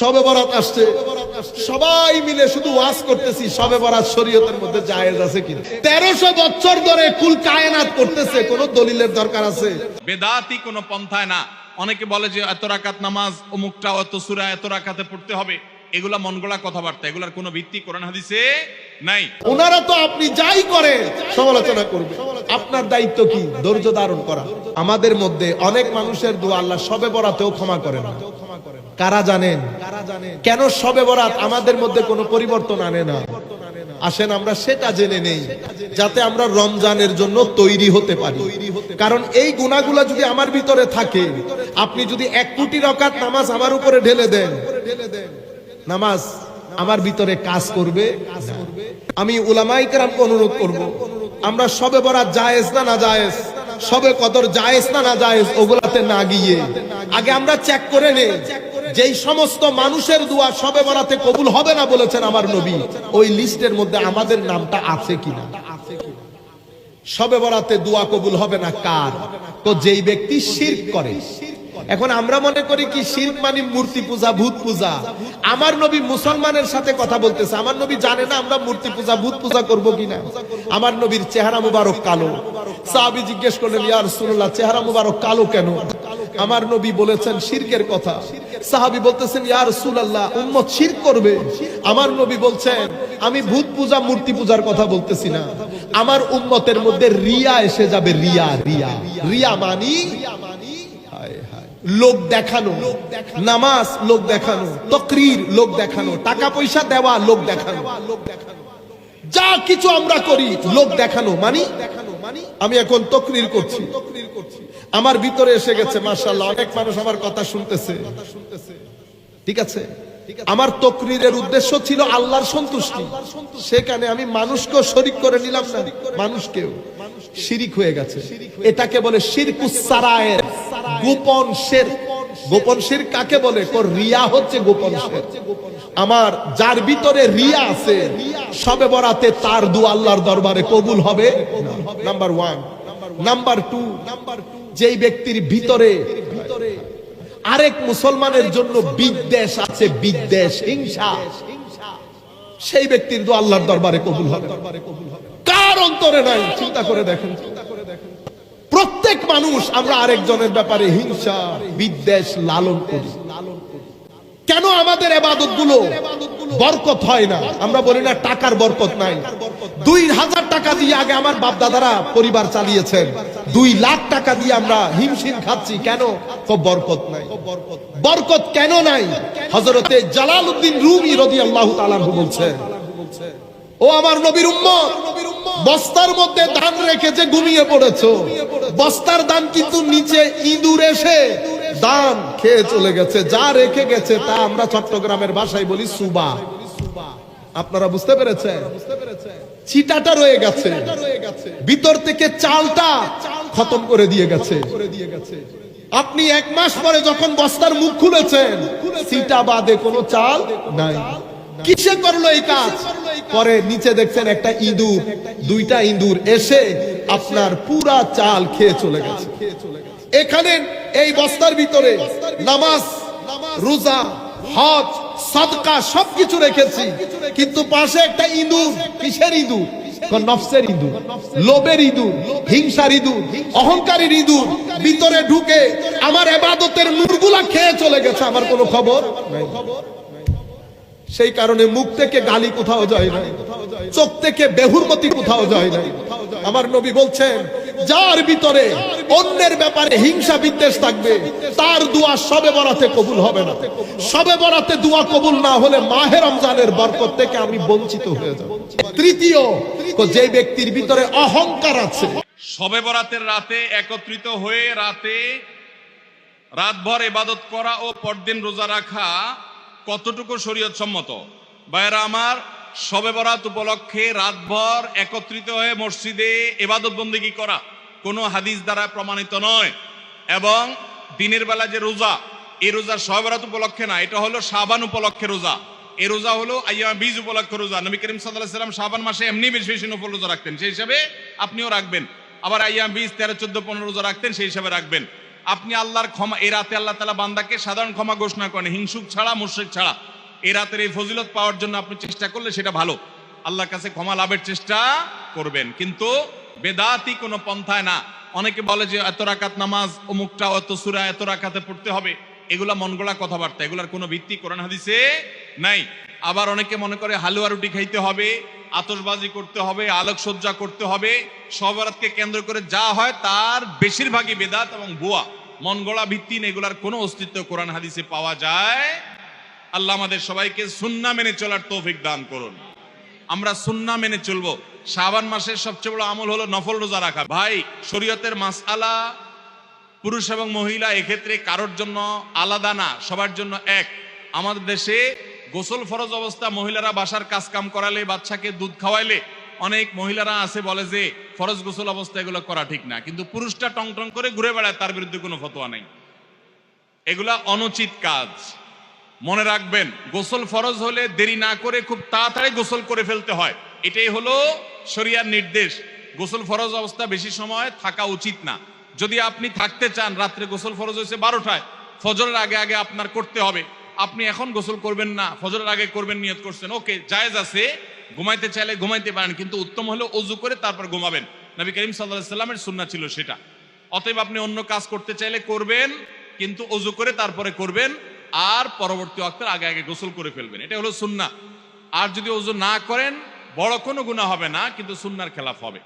সবে বরাত আসছে। সবাই মিলে শুধু ওয়াজ করতেছি সবে বরাত শরীয়তের মধ্যে জায়েজ আছে কিনা। তেরোশো বছর ধরে কুল কায়নাত করতেছে কোন দলিলের দরকার আছে? বেদাতি কোনো পন্থায় না। অনেকে বলে যে এত রাকাত নামাজ অমুকটা অত সুরা এত রাকাতে পড়তে হবে। এগুলা মন গড়া কথাবার্তা এগুলার কোনো ভিত্তি কোরআন হাদিসে নাই। ওনারা তো আপনি যাই করে সমালোচনা করবে। আপনার দায়িত্ব কি? ধৈর্য ধারণ করা। আমাদের মধ্যে অনেক মানুষের দোয়া আল্লাহ সবে বরাতেও ক্ষমা করে না কারা জানেন? কেন সবে বরাত আমাদের মধ্যে কোনো পরিবর্তন আনে না? আসেন, আমরা সেটা জেনে নেই, যাতে আমরা রমজানের জন্য তৈরি হতে পারি। কারণ এই গুণাগুলো যদি আমার ভিতরে থাকে, আপনি যদি এক কোটি রকাত নামাজ আমার উপরে ঢেলে দেন, নামাজ আমার ভিতরে কাজ করবে আমি উলামাই কেরামকে অনুরোধ করব, আমরা সবে বরাত জায়েজ না না জায়েজ, সবে কদর জায়েজ না না জায়েজ, ওগুলাতে না গিয়ে। আগে আমরা চেক করে নেই যেই সমস্ত মানুষের দোয়া সবে বরাতে কবুল হবে না বলেছেন আমার নবী, ওই লিস্টের মধ্যে আমাদের নামটা আছে কিনা? সবে বরাতে দোয়া কবুল হবে না কার? তো যেই ব্যক্তি শিরক করে, এখন আমরা মনে করি কি শিরক মানে মূর্তি পূজা, ভূত পূজা। আমার নবী মুসলমানের সাথে কথা বলতেছে, আমার নবী জানে না আমরা মূর্তি পূজা, ভূত পূজা করব কিনা। আমার নবীর চেহারা মুবারক কালো। সাহাবী জিজ্ঞেস করলেন, ইয়া রাসূলুল্লাহ, চেহারা মুবারক কালো কেন? আমার নবী বলেছেন শিরকের কথা। সাহাবী বলতেছেন, ইয়া রাসূলুল্লাহ, উম্মত শিরক করবে। আমার নবী বলছেন, আমি ভূত পূজা, মূর্তি পূজার কথা বলতেছি না। আমার উম্মতের মধ্যে রিয়া এসে যাবে, রিয়া রিয়া। রিয়া মানি। লোক দেখানো, নামাজ লোক দেখানো, তকরির লোক দেখানো, টাকা পয়সা দেওয়া লোক দেখানো। যা কিছু আমরা করি, লোক দেখানো, মানি? আমি এখন তকরির করছি। আমার ভিতরে এসে গেছে মাসাল্লাহ অনেক মানুষ আমার কথা শুনতেছে। ঠিক আছে? আমার তকরিরের উদ্দেশ্য ছিল আল্লাহর সন্তুষ্টি। সেখানে আমি মানুষকেও শরিক করে নিলাম না, মানুষকেও। শিরিক হয়ে গেছে। এটাকে বলে শিরকুস সারায়ের, গোপন শের। গোপন শের কাকে বলে? রিয়া হচ্ছে গোপন শের। আমার যার ভিতরে রিয়া আছে, সবে বরাতে তার দু আল্লাহর দরবারে কবুল হবে। নাম্বার ওয়ান নাম্বার টু যেই ব্যক্তির ভিতরে আরেক মুসলমানের জন্য বিদ্বেষ আছে, বিদ্বেষ, হিংসা, সেই ব্যক্তির দু আল্লাহর দরবারে কবুল হবে। কার অন্তরে নাই? চিন্তা করে দেখেন। প্রত্যেক মানুষ আমরা আরেকজনের ব্যাপারে হিংসা, বিদ্বেষ লালন করি। কেন আমাদের এবাদতগুলো বরকত হয় না? আমরা বলি না, টাকার বরকত নাই। দুই হাজার টাকা দিয়ে আগে আমার বাপ দাদারা পরিবার চালিয়েছেন। দুই লাখ টাকা দিয়ে আমরা হিমশিম খাচ্ছি। কেন? বরকত নাই। বরকত কেন নাই? হজরতে জালাল উদ্দিন রুমি রদি আল্লাহ তালাহু বলছেন, ও আমার নবীর উম্মত, বস্তার মধ্যে ধান রেখে যে ঘুমিয়ে পড়েছো বস্তার দান কিন্তু নিচে ইঁদুর এসে দান খেয়ে চলে গেছে। যা রেখে গেছে তা আমরা চট্টগ্রামের ভাষায় বলি সুবা। আপনারা বুঝতে পেরেছেন? চিটাটা রয়ে গেছে। ভিতর থেকে চালটা খতম করে দিয়ে গেছে। আপনি এক মাস পরে যখন বস্তার মুখ খুলেছেন সিটা বাদে কোনো চাল নাই। কিসে করল এই কাজ? পরে নিচে দেখছেন একটা ইঁদুর, দুইটা ইঁদুর এসে আপনার পুরা চাল খেয়ে চলে গেছে। এখানে এই বস্তার ভিতরে নামাজ রোজা হজ সাদকা সবকিছু রেখেছি। কিন্তু পাশে একটা ইঁদুর কিসের ইঁদুর? নফসের ইঁদুর। লোভের ইঁদুর হিংসার ইঁদুর অহংকারীর ইঁদুর। ভিতরে ঢুকে আমার এবাদতের নূরগুলা খেয়ে চলে গেছে আমার কোনো খবর সেই কারণে মুখ থেকে গালি কোথাও যায় না চোখ থেকে বেহুরমতি কোথাও যায় না আমার নবী বলছেন, যার ভিতরে অন্যের ব্যাপারে হিংসা বিদ্বেষ থাকবে, তার দোয়া সবে বরাতে কবুল হবে না। সবে বরাতে দোয়া কবুল না হলে মাহে রমজানের বরকত থেকে আমি বঞ্চিত হয়ে যাব। তৃতীয় যে ব্যক্তির ভিতরে অহংকার আছে, সবে বরাতের রাতে একত্রিত হয়ে রাতে রাতভর এবাদত করা ও পরদিন রোজা রাখা কতটুকু শরীয়ত সম্মত বাইরা আমার সবে বরাত উপলক্ষে রাতভর একত্রিত হয়ে মসজিদে ইবাদত বন্দিগি করা কোনো হাদিস দ্বারা প্রমাণিত নয়। এবং দিনের বেলা যে রোজা, এই রোজা বরাত উপলক্ষে না, এটা হলো শাবান উপলক্ষে রোজা। এই রোজা হলো আইয়া বীজ উপলক্ষে রোজা। নবী করিম সাল্লাহ সাল্লাম শাবান মাসে এমনি বেশি বেশি নফল রোজা রাখতেন, সেই হিসাবে আপনিও রাখবেন। আবার আইয়া বীজ তেরো, চোদ্দ, পনেরো রোজা রাখতেন, সেই হিসাবে রাখবেন। আপনি আল্লাহর ক্ষমা, এই রাতে আল্লাহ তালা বান্দাকে সাধারণ ক্ষমা ঘোষণা করেন, হিংসুক ছাড়া, মুশ্রিক ছাড়া। এই রাতের এই ফজিলত পাওয়ার জন্য আপনি চেষ্টা করলে সেটা ভালো। আল্লাহর কাছে ক্ষমা লাভের চেষ্টা করবেন। কিন্তু বেদাতি কোনো পন্থায় না। অনেকে বলে যে এত রাকাত নামাজ, অমুকটা অত সুরা, এত রাকাতে পড়তে হবে। এগুলা মন গড়া কথাবার্তা। এগুলার কোনো ভিত্তি কোরআন হাদিসে নাই। আবার অনেকে মনে করে হালুয়া রুটি খাইতে হবে, আতশবাজি করতে হবে, আলোকসজ্জা করতে হবে। সবরাতকে কেন্দ্র করে যা হয় তার বেশিরভাগই বেদাত এবং বুয়া মন গড়া ভিত্তিন এগুলার কোনো অস্তিত্ব কোরআন হাদিসে পাওয়া যায় আল্লাহ আমাদের সবাইকে সুন্না মেনে চলার তৌফিক দান করুন। আমরা সুন্না মেনে চলবো। শাবান মাসের সবচেয়ে বড় আমল হলো নফল রোজা রাখা। ভাই, শরীয়তের মাসআলা পুরুষ এবং মহিলা এক্ষেত্রে কারোর জন্য আলাদা না, সবার জন্য এক। আমাদের দেশে গোসল ফরজ অবস্থা মহিলারা বাসার কাজ কাম করালে, বাচ্চাকে দুধ খাওয়াইলে অনেক মহিলারা আছে বলে যে, ফরজ গোসল অবস্থা এগুলো করা ঠিক না। কিন্তু পুরুষটা টং টং করে ঘুরে বেড়ায়, তার বিরুদ্ধে কোনো ফতোয়া নাই। এগুলা অনুচিত কাজ। মনে রাখবেন, গোসল ফরজ হলে দেরি না করে খুব তাড়াতাড়ি গোসল করে ফেলতে হয়। এটাই হলো শরিয়ার নির্দেশ। গোসল ফরজ অবস্থা বেশি সময় থাকা উচিত না। যদি আপনি থাকতে চান, রাত্রে গোসল ফরজ হয়েছে বারোটায়, ফজরের আগে আগে আপনার করতে হবে। আপনি এখন গোসল করবেন না, ফজরের আগে করবেন, নিয়ত করছেন। ওকে, জায়েজ আছে, ঘুমাইতে চাইলে ঘুমাইতে পারেন, কিন্তু উত্তম হলো অজু করে তারপর ঘুমাবেন। নবী করিম সাল্লাহ সাল্লামের সুন্না ছিল সেটা। অতএব আপনি অন্য কাজ করতে চাইলে করবেন, কিন্তু অজু করে তারপরে করবেন। আর পরবর্তী অক্তের আগে আগে গোসল করে ফেলবেন। এটা হলো সুন্না আর যদি ওজন না করেন, বড় কোনো গুণা হবে না, কিন্তু সুন্নার খেলাফ হবে।